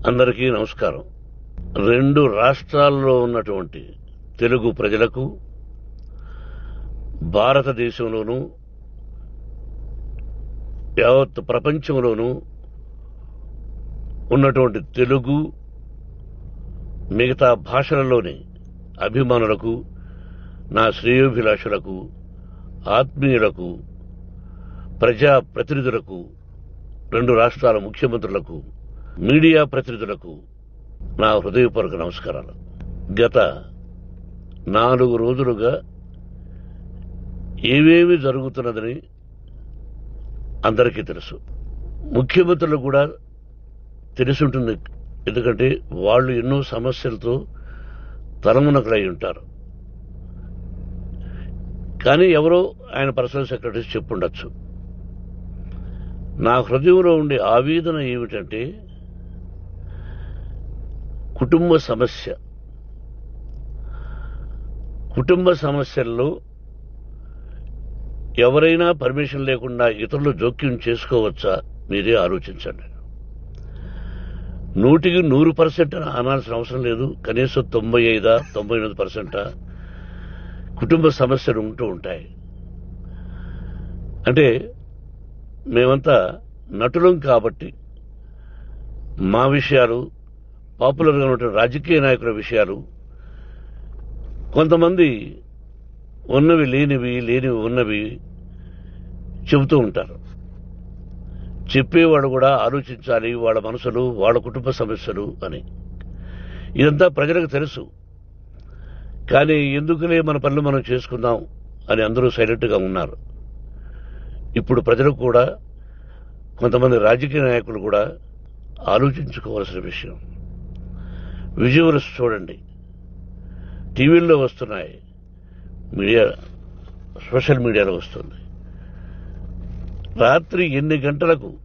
అందరికీ నమస్కారం. రెండు రాష్ట్రాల్లో ఉన్నటువంటి తెలుగు ప్రజలకు భారతదేశంలోనూ యావత్ ప్రపంచంలోనూ ఉన్నటువంటి తెలుగు మిగతా భాషలలోని అభిమానులకు నా శ్రేయోభిలాషులకు ఆత్మీయులకు ప్రజా ప్రతినిధులకు రెండు రాష్ట్రాల ముఖ్యమంత్రులకు మీడియా ప్రతినిధులకు నా హృదయపూర్వక నమస్కారాలు. గత నాలుగు రోజులుగా ఏవేమి జరుగుతున్నదని అందరికీ తెలుసు. ముఖ్యమంత్రులకు కూడా తెలిసుంటుంది. ఎందుకంటే వాళ్ళు ఎన్నో సమస్యలతో తలమునకలై ఉంటారు. కానీ ఎవరో ఆయన పర్సనల్ సెక్రటరీస్ చెప్పుండొచ్చు. నా హృదయంలో ఉండే ఆవేదన ఏమిటంటే కుటుంబ సమస్య. కుటుంబ సమస్యల్లో ఎవరైనా పర్మిషన్ లేకుండా ఇతరులు జోక్యం చేసుకోవచ్చా? మీరే ఆలోచించండి. నూటికి నూరు పర్సెంట్ అనాల్సిన అవసరం లేదు. కనీసం తొంభై ఐదా తొంభై ఎనిమిది పర్సెంటా కుటుంబ సమస్యలు ఉంటూ ఉంటాయి. అంటే మేమంతా నటులం కాబట్టి మా విషయాలు పాపులర్గా ఉన్న రాజకీయ నాయకుల విషయాలు కొంతమంది ఉన్నవి లేనివి లేనివి ఉన్నవి చెబుతూ ఉంటారు. చెప్పేవాడు కూడా ఆలోచించాలి వాళ్ళ మనసులు వాళ్ళ కుటుంబ సమస్యలు అని. ఇదంతా ప్రజలకు తెలుసు. కానీ ఎందుకులే మన పనులు మనం చేసుకుందాం అని అందరూ సైలెంట్గా ఉన్నారు. ఇప్పుడు ప్రజలకు కూడా కొంతమంది రాజకీయ నాయకులు కూడా ఆలోచించుకోవాల్సిన విషయం. విజువల్స్ చూడండి. టీవీల్లో వస్తున్నాయి. మీడియా సోషల్ మీడియాలో వస్తుంది. రాత్రి ఎన్ని గంటలకు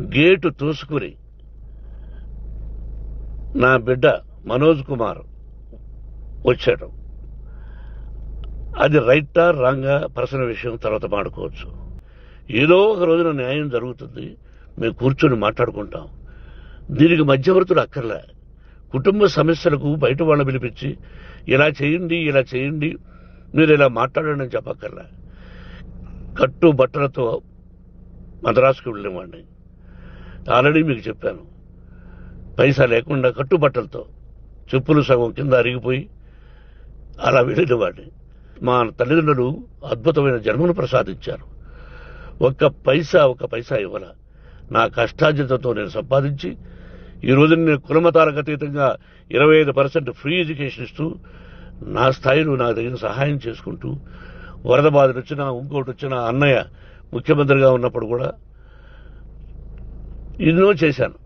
గేటు తోసుకుని నా బిడ్డ మనోజ్ కుమార్ వచ్చాడు. అది రైటా రాంగా పర్సనల్ విషయం తర్వాత మాడుకోవచ్చు ఏదో ఒక రోజున న్యాయం జరుగుతుంది. మేము కూర్చొని మాట్లాడుకుంటాం. దీనికి మధ్యవర్తులు అక్కర్లే. కుటుంబ సమస్యలకు బయట వాళ్ళ పిలిపించి ఇలా చేయండి ఇలా చేయండి మీరు ఇలా మాట్లాడండి అని చెప్పక్కర్లా. కట్టు బట్టలతో మద్రాసుకు వెళ్ళేవాడిని ఆల్రెడీ మీకు చెప్పాను. పైసా లేకుండా కట్టుబట్టలతో చెప్పులు సగం కింద అరిగిపోయి అలా వెళ్ళినవాడిని. మా తల్లిదండ్రులు అద్భుతమైన జన్మను ప్రసాదించారు. ఒక్క పైసా ఒక పైసా ఇవ్వాల. నా కష్టార్జితతో నేను సంపాదించి ఈ రోజు నేను కులమతాలకు అతీతంగా ఇరవై ఐదు పర్సెంట్ ఫ్రీ ఎడ్యుకేషన్ ఇస్తూ నా స్థాయిలో నాకు తగిన సహాయం చేసుకుంటూ వరద బాధలు వచ్చినా ఇంకోటి వచ్చినా అన్నయ్య ముఖ్యమంత్రిగా ఉన్నప్పుడు కూడా ఎన్నో చేశాను.